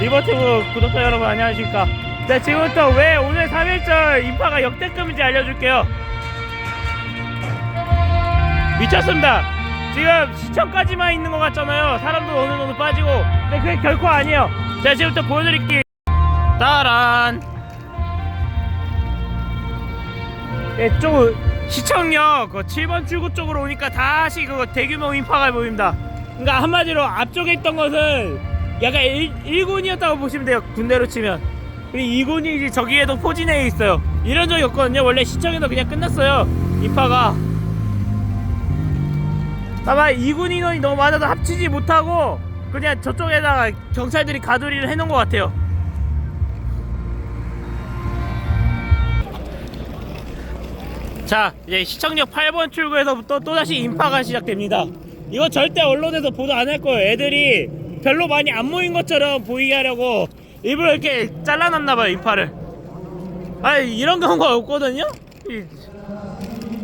리버티브 구독자 여러분 안녕하십니까? 네 지금부터 왜 오늘 3일절 인파가 역대급인지 알려줄게요. 미쳤습니다. 지금 시청까지만 있는 것 같잖아요. 사람도 어느 정도 빠지고. 근데 그게 결코 아니에요. 제가 지금부터 보여드릴게요. 따란. 네, 쪽 시청역 그 7번 출구 쪽으로 오니까 다시 그 대규모 인파가 보입니다. 그러니까 한마디로 앞쪽에 있던 것은 약간 1, 군이었다고 보시면 돼요. 군대로 치면. 그리고 2군이 이제 저기에도 포진해 있어요. 이런 적이 없거든요. 원래 시청에서 그냥 끝났어요. 인파가. 아마 2군 인원이 너무 많아서 합치지 못하고 그냥 저쪽에다가 경찰들이 가두리를 해놓은 것 같아요. 자 이제 시청역 8번 출구에서부터 또다시 인파가 시작됩니다 이거 절대 언론에서 보도 안 할 거예요 애들이 별로 많이 안 모인 것처럼 보이게 하려고 일부러 이렇게 잘라놨나봐요 인파를 아 이런 경우가 없거든요 이,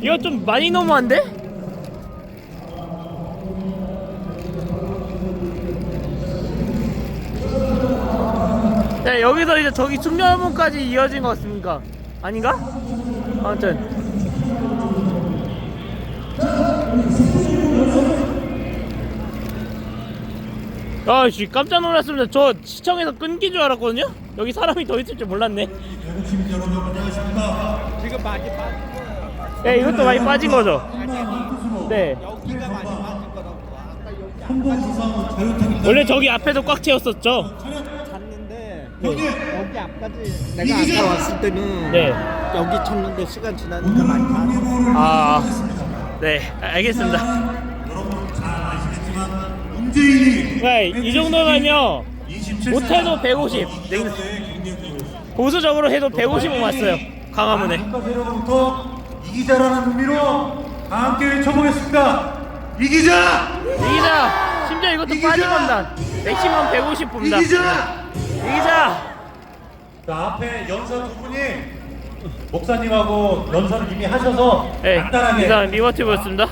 이거 좀 많이 너무한데? 네 여기서 이제 저기 충렬문까지 이어진 것 같습니까? 아닌가? 아무튼 아씨 깜짝 놀랐습니다. 저 시청에서 끊긴 줄 알았거든요. 여기 사람이 더 있을 줄 몰랐네. 시민 여러분 안녕하십니까? 지금 많이 빠진 거예요. 네, 이것도 많이 빠진 거죠. 네, 여기가 많이 빠진 거라고. 자유택일 원래 저기 앞에도 꽉 채웠었죠. 갔는데 네. 여기 앞까지 내가 아까 왔을 때는 네, 여기 쳤는데 시간 지나니까 많이 빠졌어. 아, 네, 알겠습니다. 문재인이 네, 이 정도면요 27세 못해도 150. 네. 보수적으로 해도 150은 왔어요. 강화문에. 세력으로부터 이기자라는 의미로 다 함께 외쳐보겠습니다. 이기자! 이기자. 심지어 이것도 이기자! 빠진 건다. 맥시멈 150 봅니다. 이기자! 이기자. 자 앞에 연사 두 분이 목사님하고 연설을 이미 하셔서 네, 간단하게 이상 리버티브였습니다.